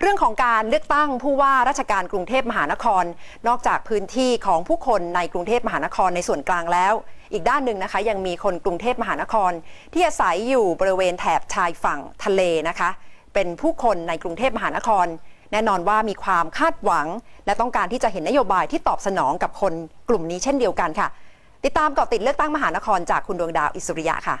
เรื่องของการเลือกตั้งผู้ว่าราชการกรุงเทพมหานคร นอกจากพื้นที่ของผู้คนในกรุงเทพมหานครในส่วนกลางแล้ว อีกด้านหนึ่งนะคะ ยังมีคนกรุงเทพมหานคร ที่อาศัยอยู่บริเวณแถบชายฝั่งทะเลนะคะ เป็นผู้คนในกรุงเทพมหานคร แน่นอนว่ามีความคาดหวัง และต้องการที่จะเห็นนโยบายที่ตอบสนองกับคนกลุ่มนี้เช่นเดียวกันค่ะ ติดตามเกาะติดเลือกตั้งมหานครจากคุณดวงดาวอิสริยะค่ะ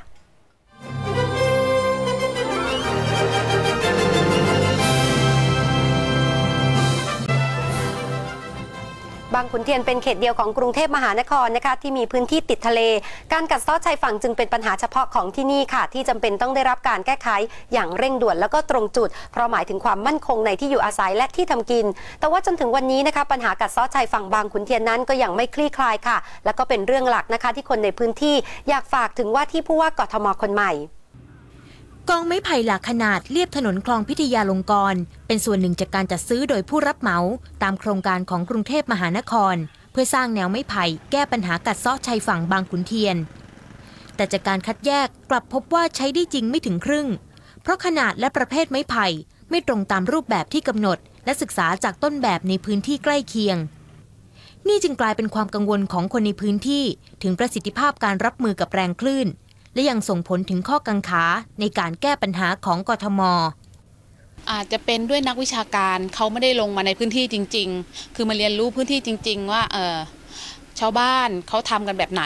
บางขุนเทียนเป็นเขตเดียวของกรุงเทพมหานครนะคะที่มีพื้นที่ติดทะเล การกัดเซาะชายฝั่งจึงเป็นปัญหาเฉพาะของที่นี่ค่ะ ที่จำเป็นต้องได้รับการแก้ไขอย่างเร่งด่วนแล้วก็ตรงจุด เพราะหมายถึงความมั่นคงในที่อยู่อาศัยและที่ทำกิน แต่ว่าจนถึงวันนี้นะคะปัญหากัดเซาะชายฝั่งบางขุนเทียนนั้นก็ยังไม่คลี่คลายค่ะ แล้วก็เป็นเรื่องหลักนะคะที่คนในพื้นที่อยากฝากถึงว่าที่ผู้ว่ากทมคนใหม่ กองไม้ไผ่หลากขนาดเลียบถนนคลองพิทยาลงกรณ์เป็นส่วนหนึ่งจากการจัดซื้อโดยผู้รับเหมา ตามโครงการของกรุงเทพมหานคร เพื่อสร้างแนวไม้ไผ่แก้ปัญหากัดเซาะชายฝั่งบางขุนเทียน แต่จากการคัดแยกกลับพบว่าใช้ได้จริงไม่ถึงครึ่ง เพราะขนาดและประเภทไม้ไผ่ไม่ตรงตามรูปแบบที่กำหนด และศึกษาจากต้นแบบในพื้นที่ใกล้เคียง นี่จึงกลายเป็นความกังวลของคนในพื้นที่ ถึงประสิทธิภาพการรับมือกับแรงคลื่น และยังส่งผลถึงข้อกังขาในการแก้ปัญหาของกทมอาจจะเป็นด้วยนักวิชาการเขาไม่ได้ลงมาในพื้นที่จริง ๆ คือมาเรียนรู้พื้นที่จริง ๆ ว่าเออชาวบ้านเขาทำกันแบบไหน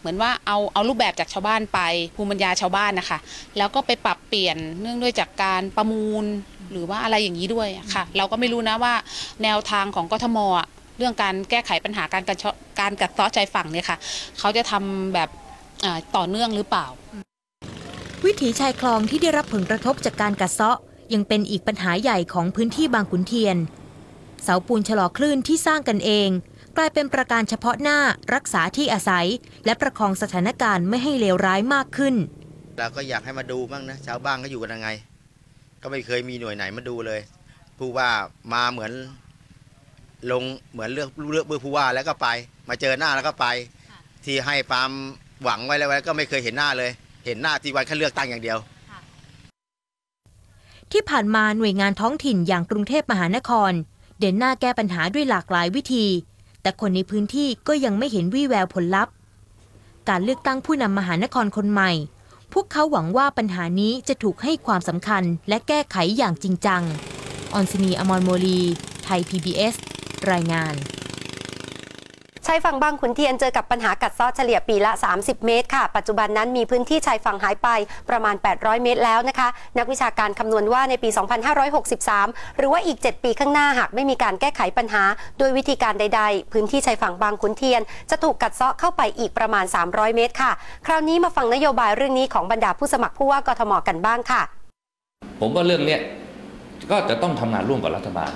เหมือนว่าเอาเอารูปแบบจากชาวบ้านไปภูมิปัญญาชาวบ้านนะคะ แล้วก็ไปปรับเปลี่ยนเนื่องด้วยจากการประมูลหรือว่าอะไรอย่างนี้ด้วยค่ะ เราก็ไม่รู้นะว่า แนวทางของกทมเรื่องการแก้ไขปัญหาการการกัดเซาะชายฝั่งเนี่ยค่ะเขาจะทำแบบ ต่อเนื่องหรือเปล่า วิถีชายคลองที่ได้รับผลกระทบจากการกัดเซาะ ยังเป็นอีกปัญหาใหญ่ของพื้นที่บางขุนเทียน เสาปูนชะลอคลื่นที่สร้างกันเอง กลายเป็นประการเฉพาะหน้ารักษาที่อาศัย และประคองสถานการณ์ไม่ให้เลวร้ายมากขึ้นเราก็อยากให้มาดูบ้างนะชาวบ้านเขาอยู่กันยังไง ก็ไม่เคยมีหน่วยไหนมาดูเลย ผู้ว่ามาเหมือนลงเหมือนเลือกเลือกเบอร์ผู้ว่าแล้วก็ไป มาเจอหน้าแล้วก็ไป ที่ให้ความ หวังไว้แล้วไว้ก็ไม่เคยเห็นหน้าเลย เห็นหน้าที่วันแค่เลือกตั้งอย่างเดียว ที่ผ่านมาหน่วยงานท้องถิ่นอย่างกรุงเทพมหานคร เดินหน้าแก้ปัญหาด้วยหลากหลายวิธี แต่คนในพื้นที่ก็ยังไม่เห็นวี่แววผลลัพธ์ การเลือกตั้งผู้นำมหานครคนใหม่ พวกเขาหวังว่าปัญหานี้จะถูกให้ความสำคัญและแก้ไขอย่างจริงจังออนซินีอมรโมลี ไทย PBS รายงาน ชายฝั่งบางขุนเทียนเจอกับปัญหากัดเซาะเฉลี่ยปีละ 30 เมตรค่ะ ปัจจุบันนั้นมีพื้นที่ชายฝั่งหายไปประมาณ 800 เมตรแล้วนะคะ นักวิชาการคำนวณว่าในปี 2563 หรือว่าอีก 7 ปีข้างหน้าหากไม่มีการแก้ไขปัญหา โดยวิธีการใด ๆ พื้นที่ชายฝั่งบางขุนเทียน จะถูกกัดเซาะเข้าไปอีกประมาณ 300 เมตรค่ะ คราวนี้มาฟังนโยบายเรื่องนี้ของบรรดาผู้สมัครผู้ว่ากทมกันบ้างค่ะ ผมว่าเรื่องเนี้ยก็จะต้องทำงานร่วมกับรัฐบาล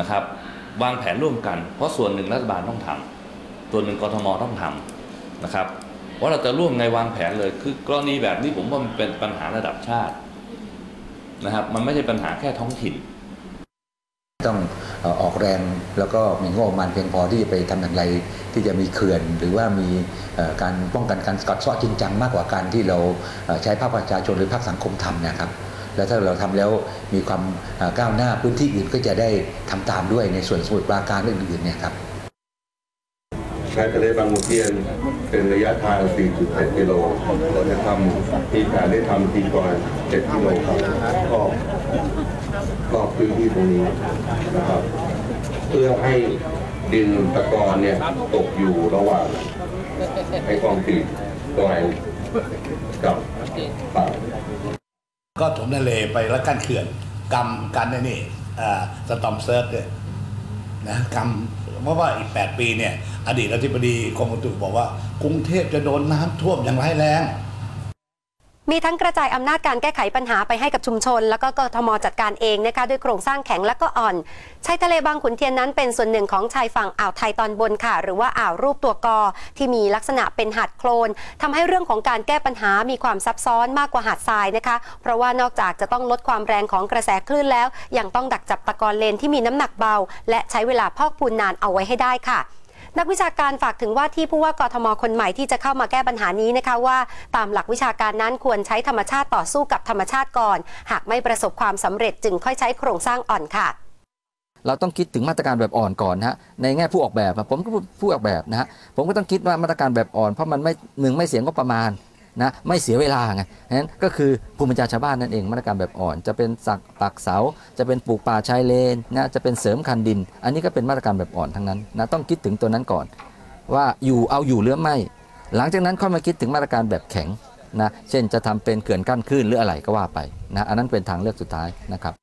นะครับ วางแผนร่วมกัน เพราะส่วนหนึ่งรัฐบาลต้องทำส่วนหนึ่งกทมต้องทำนะครับว่าเราจะร่วมไงวางแผนเลย คือกรณีแบบนี้ผมว่ามันเป็นปัญหาระดับชาตินะครับ มันไม่ใช่ปัญหาแค่ท้องถิ่น ต้องออกแรงแล้วก็มีงบประมาณเพียงพอที่จะไปทำอย่างไรที่จะมีเขื่อน หรือว่ามีการป้องกันการกัดเซาะจริงจังมากกว่าการที่เราใช้ภาคประชาชนหรือภาคสังคมทำนะครับ แล้วถ้าเราทำแล้วมีความก้าวหน้าพื้นที่อื่นก็จะได้ทำตามด้วยในส่วนสมุทรปราการอื่นๆเนี่ยครับชายทะเลบางขุนเทียนเป็นระยะทาง 4.7 กิโล เราจะทำมีการได้ทำทีก่อน7กิโลครับก็รอบพื้นที่ตรงนี้นะครับ เพื่อให้ดินตะกอนเนี่ยตกอยู่ระหว่างไอ้กองตีดอยกับป่า ก็ถมทะเลไปแล้วกั้นเขื่อนกำกันนี่สตอมเซิร์ฟเนี่ยนะกำเพราะว่าอีก 8 ปีเนี่ย อดีตอธิบดีกรมอุตุบอกว่า กรุงเทพจะโดนน้ำท่วมอย่างร้ายแรง มีทั้งกระจายอำนาจการแก้ไขปัญหาไปให้กับชุมชน แล้วก็กทมจัดการเองนะคะด้วยโครงสร้างแข็งและก็อ่อนชายทะเลบางขุนเทียนนั้นเป็นส่วนหนึ่งของชายฝั่งอ่าวไทยตอนบนค่ะ หรือว่าอ่าวรูปตัวกอที่มีลักษณะเป็นหาดโคลนทำให้เรื่องของการแก้ปัญหามีความซับซ้อนมากกว่าหาดทรายนะคะ เพราะว่านอกจากจะต้องลดความแรงของกระแสคลื่นแล้ว ยังต้องดักจับตะกอนเลนที่มีน้ำหนักเบา และใช้เวลาพอกพูนนานเอาไว้ให้ได้ค่ะ นักวิชาการฝากถึงว่าที่ผู้ว่ากทมคนใหม่ที่จะเข้ามาแก้ปัญหานี้นะคะว่า ตามหลักวิชาการนั้นควรใช้ธรรมชาติต่อสู้กับธรรมชาติก่อน หากไม่ประสบความสำเร็จจึงค่อยใช้โครงสร้างอ่อนค่ะเราต้องคิดถึงมาตรการแบบอ่อนก่อนนะฮะในแง่ผู้ออกแบบผมก็ผู้ออกแบบนะฮะผมก็ต้องคิดว่ามาตรการแบบอ่อนเพราะมันไม่หนึ่งไม่เสียงก็ประมาณ นะไม่เสียเวลาไงนั้นก็คือภูมิปัญญาชาวบ้านนั่นเองมาตรการแบบอ่อน จะเป็นสักปักเสา จะเป็นปลูกป่าชายเลนนะจะเป็นเสริมคันดิน อันนี้ก็เป็นมาตรการแบบอ่อนทั้งนั้นนะต้องคิดถึงตัวนั้นก่อน ว่าอยู่เอาอยู่หรือไม่ หลังจากนั้นค่อยมาคิดถึงมาตรการแบบแข็งนะเช่นจะทำเป็นเขื่อนกั้นคลื่นหรืออะไรก็ว่าไปนะอันนั้นเป็นทางเลือกสุดท้ายนะครับ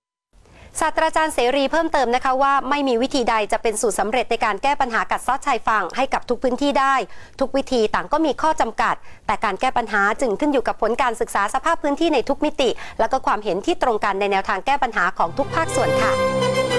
ศาสตราจารย์เสรีเพิ่มเติมนะคะว่าไม่มีวิธีใดจะเป็นสูตรสำเร็จในการแก้ปัญหากัดเซาะชายฝั่งให้กับทุกพื้นที่ได้ ทุกวิธีต่างก็มีข้อจำกัด แต่การแก้ปัญหาจึงขึ้นอยู่กับผลการศึกษาสภาพพื้นที่ในทุกมิติ และก็ความเห็นที่ตรงกันในแนวทางแก้ปัญหาของทุกภาคส่วนค่ะ